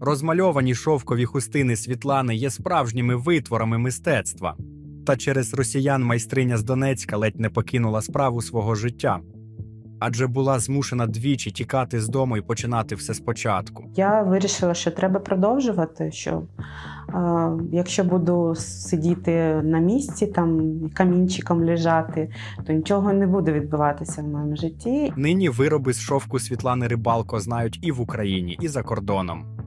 Розмальовані шовкові хустини Світлани є справжніми витворами мистецтва. Та через росіян майстриня з Донецька ледь не покинула справу свого життя, адже була змушена двічі тікати з дому і починати все спочатку. Я вирішила, що треба продовжувати. Що е, якщо буду сидіти на місці, там камінчиком лежати, то нічого не буде відбуватися в моєму житті. Нині вироби з шовку Світлани Рибалко знають і в Україні, і за кордоном.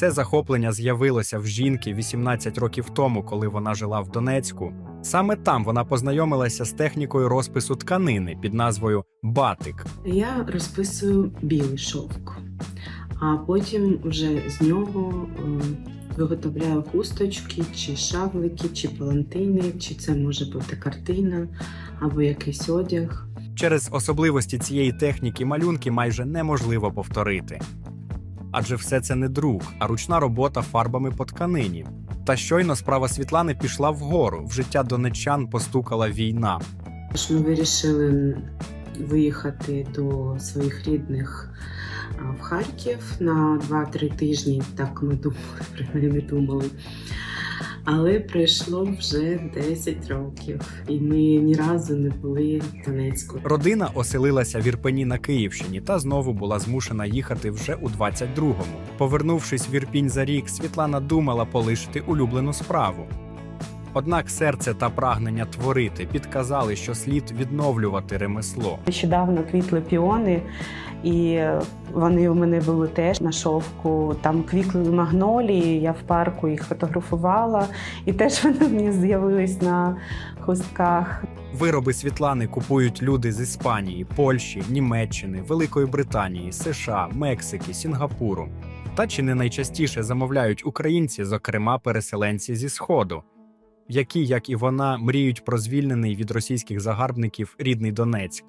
Це захоплення з'явилося в жінки 18 років тому, коли вона жила в Донецьку. Саме там вона познайомилася з технікою розпису тканини під назвою батик. Я розписую білий шовк, а потім вже з нього е, виготовляю хусточки, чи шаблики, чи палантини, чи це може бути картина або якийсь одяг. Через особливості цієї техніки малюнки майже неможливо повторити. Адже все це не друк, а ручна робота фарбами по тканині. Та щойно справа Світлани пішла вгору. В життя донечан постукала війна. Ми вирішили виїхати до своїх рідних в Харків на 2-3 тижні. Так ми думали, принаймні думали. Але пройшло вже 10 років, і ми ні разу не були в Донецьку. Родина оселилася в Ірпені на Київщині та знову була змушена їхати вже у 22-му. Повернувшись в Ірпінь за рік, Світлана думала полишити улюблену справу. Однак серце та прагнення творити підказали, що слід відновлювати ремесло. Нещодавно квітли піони, і вони у мене були теж на шовку. Там квітли магнолії. Я в парку їх фотографувала, і теж вони мені з'явились на хустках. Вироби Світлани купують люди з Іспанії, Польщі, Німеччини, Великої Британії, США, Мексики, Сінгапуру. Та чи не найчастіше замовляють українці, зокрема переселенці зі Сходу, які, як і вона, мріють про звільнений від російських загарбників рідний Донецьк.